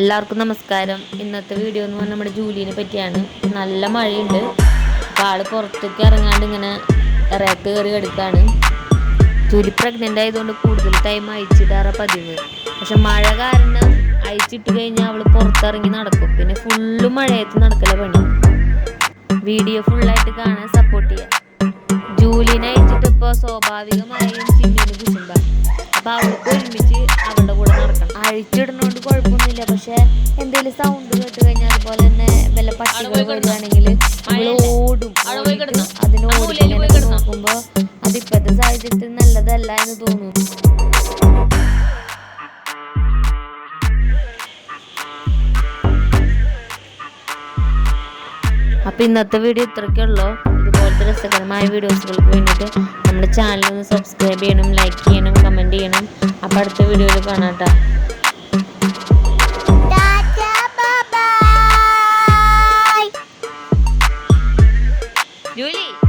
എല്ലാവർക്കും നമസ്കാരം. ഇന്നത്തെ വീഡിയോ എന്ന് പറഞ്ഞാൽ നമ്മുടെ ജൂലിനെ പറ്റിയാണ്. നല്ല മഴയുണ്ട്. അപ്പോൾ ആൾ പുറത്തേക്ക് ഇറങ്ങാണ്ട് ഇങ്ങനെ ഇറയത്ത് കയറി എടുക്കാണ് ജൂലി പ്രഗ്നന്റ് ആയതുകൊണ്ട് കൂടുതൽ ടൈം അയച്ചിടാറ പതിവ്. പക്ഷെ മഴ കാരണം അയച്ചിട്ട് കഴിഞ്ഞാൽ അവൾ പുറത്തിറങ്ങി നടക്കും. പിന്നെ ഫുള്ള് മഴയത്ത് നടക്കല പണി. വീഡിയോ ഫുള്ളായിട്ട് കാണാൻ സപ്പോർട്ട് ചെയ്യാം. ജൂലിനെ അയച്ചിട്ട് ഇപ്പോൾ സ്വാഭാവികമായും ചിന്നിന് കുശുമ്പ. അപ്പോൾ അവൾക്ക് ഒരുമിച്ച് അവളുടെ കൂടെ നടക്കണം. അഴിച്ചിടുന്നോണ്ട് കുഴപ്പമൊന്നുമില്ല പക്ഷെ എന്തെങ്കിലും സൗണ്ട് കേട്ട് കഴിഞ്ഞാൽ അതുപോലെ തന്നെ വല്ല പട്ടികൾ വരുവാണെങ്കിൽ ഓടും അതിനോട് അതിന് ഓടി. നോക്കുമ്പോ അത് ഇപ്പോഴത്തെ സാഹചര്യത്തിൽ നല്ലതല്ല എന്ന് തോന്നുന്നു. അപ്പൊ ഇന്നത്തെ വീഡിയോ ഇത്രയ്ക്കുള്ളൂ ഇതുപോലത്തെ രസകരമായ വീഡിയോസുകൾക്ക് വേണ്ടിയിട്ട് നമ്മുടെ ചാനൽ ഒന്ന് സബ്സ്ക്രൈബ് ചെയ്യണം ലൈക്ക് ചെയ്യണം കമന്റ് ചെയ്യണം. അപ്പം അടുത്ത വീഡിയോയിൽ കാണാം ട്ടാ. ജൂലി